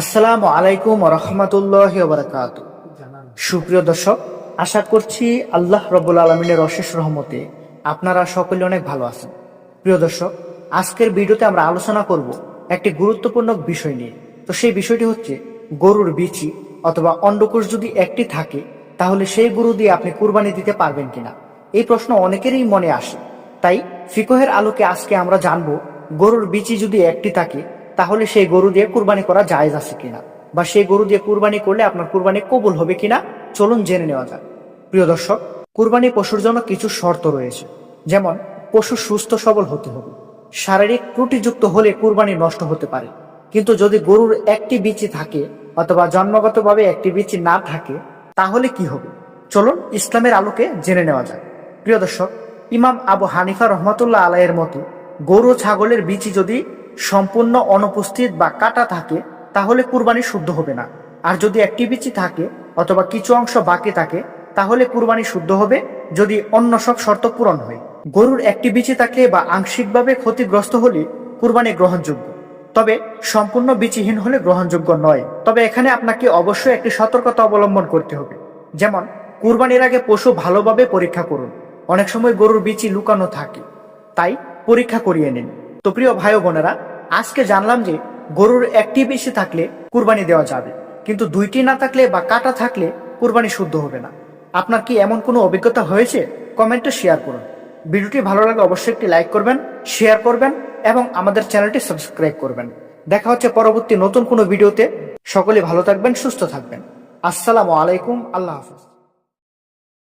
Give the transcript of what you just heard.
আসসালামু আলাইকুম রহমতুল্লাহ বারকাত সুপ্রিয় দর্শক, আশা করছি আল্লাহ রবুল আলমিনের অশেষ রহমতে আপনারা সকলে অনেক ভালো আছেন। প্রিয় দর্শক, আজকের ভিডিওতে আমরা আলোচনা করব একটি গুরুত্বপূর্ণ বিষয় নিয়ে। তো সেই বিষয়টি হচ্ছে গরুর বিচি অথবা অন্ডকোষ যদি একটি থাকে, তাহলে সেই গরু দিয়ে আপনি কুরবানি দিতে পারবেন কিনা? এই প্রশ্ন অনেকেরই মনে আসে। তাই ফিকহের আলোকে আজকে আমরা জানব গরুর বিচি যদি একটি থাকে তাহলে সেই গরু দিয়ে কুরবানি করা জায়েজ আছে কিনা? বা সেই গরু দিয়ে কুরবানি করলে আপনার কুরবানি কবুল হবে কিনা? চলুন জেনে নেওয়া যাক। প্রিয় দর্শক, কুরবানি পশুর জন্য কিছু শর্ত রয়েছে। যেমন, পশু সুস্থ সবল হতে হবে। শারীরিক ত্রুটিযুক্ত হলে কুরবানি নষ্ট হতে পারে। কিন্তু যদি গরুর একটি বিচি থাকে অথবা জন্মগতভাবে একটি বিচি না থাকে, তাহলে কি হবে? চলুন ইসলামের আলোকে জেনে নেওয়া যাক। প্রিয় দর্শক, ইমাম আবু হানিফা রহমতুল্লাহ আলাইয়ের মতো, গরু ছাগলের বিচি যদি সম্পূর্ণ অনুপস্থিত বা কাটা থাকে, তাহলে কুরবানি শুদ্ধ হবে না। আর যদি একটি বিচি থাকে অথবা কিছু অংশ বাকি থাকে, তাহলে কুরবানি শুদ্ধ হবে যদি অন্য সব শর্ত পূরণ হয়। গরুর একটি বিচি থাকলে বা আংশিকভাবে ক্ষতিগ্রস্ত হলে কুরবানি গ্রহণযোগ্য। তবে সম্পূর্ণ বিচিহীন হলে গ্রহণযোগ্য নয়। তবে এখানে আপনাকে অবশ্যই একটি সতর্কতা অবলম্বন করতে হবে। যেমন, কুরবানির আগে পশু ভালোভাবে পরীক্ষা করুন। অনেক সময় গরুর বিচি লুকানো থাকে। তাই পরীক্ষা করিয়ে নিন। তো প্রিয় ভাই বোনেরা আজকে জানলাম যে গরুর একটি বেশি থাকলে কুরবানি দেওয়া যাবে, কিন্তু দুইটি না থাকলে বা কাটা থাকলে কুরবানি শুদ্ধ হবে না। আপনার কি এমন কোনো অভিজ্ঞতা হয়েছে? কমেন্টে শেয়ার করুন। ভিডিওটি ভালো লাগলে অবশ্যই একটি লাইক করবেন, শেয়ার করবেন এবং আমাদের চ্যানেলটি সাবস্ক্রাইব করবেন। দেখা হচ্ছে পরবর্তী নতুন কোনো ভিডিওতে। সকলে ভালো থাকবেন, সুস্থ থাকবেন। আসসালামু আলাইকুম, আল্লাহ হাফিজ।